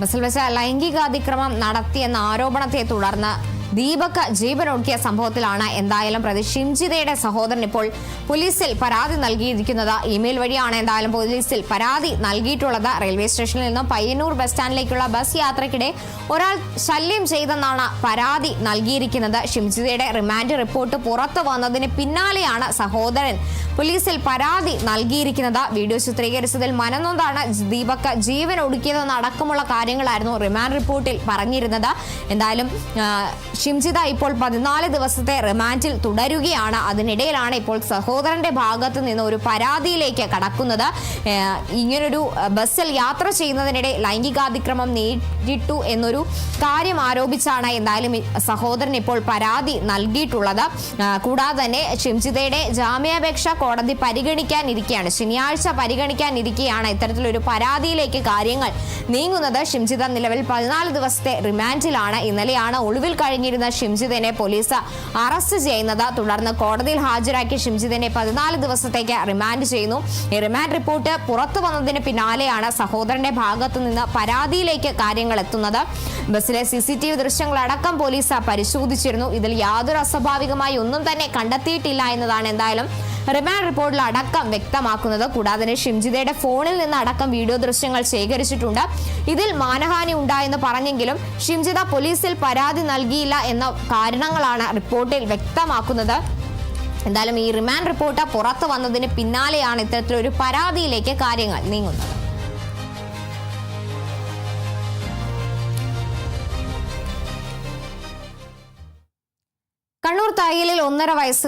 ബസ്സിൽ വെച്ച് ലൈംഗികാതിക്രമം നടത്തിയെന്ന ആരോപണത്തെ തുടർന്ന് ദീപക് ജീവനൊടുക്കിയ സംഭവത്തിലാണ് എന്തായാലും പ്രതി ഷിംജിതയുടെ സഹോദരൻ ഇപ്പോൾ പോലീസിൽ പരാതി നൽകിയിരിക്കുന്നത്. ഇമെയിൽ വഴിയാണ് എന്തായാലും പോലീസിൽ പരാതി നൽകിയിട്ടുള്ളത്. റെയിൽവേ സ്റ്റേഷനിൽ നിന്നും പയ്യന്നൂർ ബസ് സ്റ്റാൻഡിലേക്കുള്ള ബസ് യാത്രയ്ക്കിടെ ഒരാൾ ശല്യം ചെയ്തെന്നാണ് പരാതി നൽകിയിരിക്കുന്നത്. ഷിംജിതയുടെ റിമാൻഡ് റിപ്പോർട്ട് പുറത്തു വന്നതിന് പിന്നാലെയാണ് സഹോദരൻ പോലീസിൽ പരാതി നൽകിയിരിക്കുന്നത്. വീഡിയോ ചിത്രീകരിച്ചതിൽ മനനൊന്താണ് ദീപക് ജീവൻ ഒടുക്കിയതെന്ന് അടക്കമുള്ള കാര്യങ്ങളായിരുന്നു റിമാൻഡ് റിപ്പോർട്ടിൽ പറഞ്ഞിരുന്നത്. എന്തായാലും ഷിംജിത ഇപ്പോൾ പതിനാല് ദിവസത്തെ റിമാൻഡിൽ തുടരുകയാണ്. അതിനിടയിലാണ് ഇപ്പോൾ സഹോദരന്റെ ഭാഗത്ത് നിന്ന് ഒരു പരാതിയിലേക്ക് കടക്കുന്നത്. ഇങ്ങനൊരു ബസ്സിൽ യാത്ര ചെയ്യുന്നതിനിടെ ലൈംഗികാതിക്രമം നേരിട്ടു എന്നൊരു കാര്യം ആരോപിച്ചാണ് എന്തായാലും സഹോദരൻ ഇപ്പോൾ പരാതി നൽകിയിട്ടുള്ളത്. കൂടാതെ തന്നെ ഷിംജിതയുടെ ജാമ്യാപേക്ഷ കോടതി പരിഗണിക്കാനിരിക്കുകയാണ് ശനിയാഴ്ച പരിഗണിക്കാനിരിക്കുകയാണ് ഇത്തരത്തിലൊരു പരാതിയിലേക്ക് കാര്യങ്ങൾ നീങ്ങുന്നത്. ഷിംജിത നിലവിൽ പതിനാല് ദിവസത്തെ റിമാൻഡിലാണ്. ഇന്നലെയാണ് ഒളിവിൽ കഴിഞ്ഞിരുന്ന ഷിംജിതനെ പോലീസ് അറസ്റ്റ് ചെയ്യുന്നത്. തുടർന്ന് കോടതിയിൽ ഹാജരാക്കിയ ഷിംജിതനെ പതിനാല് ദിവസത്തേക്ക് റിമാൻഡ് ചെയ്യുന്നു. ഈ റിമാൻഡ് റിപ്പോർട്ട് പുറത്തു വന്നതിന് പിന്നാലെയാണ് സഹോദരന്റെ ഭാഗത്തു നിന്ന് പരാതിയിലേക്ക് കാര്യങ്ങൾ എത്തുന്നത്. ബസ്സിലെ സി സി ടി വി ദൃശ്യങ്ങളടക്കം പോലീസ് പരിശോധിച്ചിരുന്നു. ഇതിൽ യാതൊരു അസ്വാഭാവികമായി ഒന്നും തന്നെ കണ്ടെത്തിയിട്ടില്ല എന്നതാണ് എന്തായാലും റിമാൻഡ് റിപ്പോർട്ടിൽ അടക്കം വ്യക്തമാക്കുന്നത് കൂടാതെ തന്നെ ഷിംജിതയുടെ ഫോണിൽ നിന്ന് അടക്കം വീഡിയോ ദൃശ്യങ്ങൾ ശേഖരിച്ചിട്ടുണ്ട്. ഇതിൽ മാനഹാനി ഉണ്ടായെന്ന് പറഞ്ഞെങ്കിലും ഷിംജിത പോലീസിൽ പരാതി നൽകിയില്ല എന്ന കാരണങ്ങളാണ് റിപ്പോർട്ടിൽ വ്യക്തമാക്കുന്നത്. എന്തായാലും ഈ റിമാൻഡ് റിപ്പോർട്ട് പുറത്തു വന്നതിന് പിന്നാലെയാണ് ഇത്തരത്തിലൊരു പരാതിയിലേക്ക് കാര്യങ്ങൾ നീങ്ങുന്നത്. കണ്ണൂർ തയ്യലിൽ ഒന്നര വയസ്സുകാർ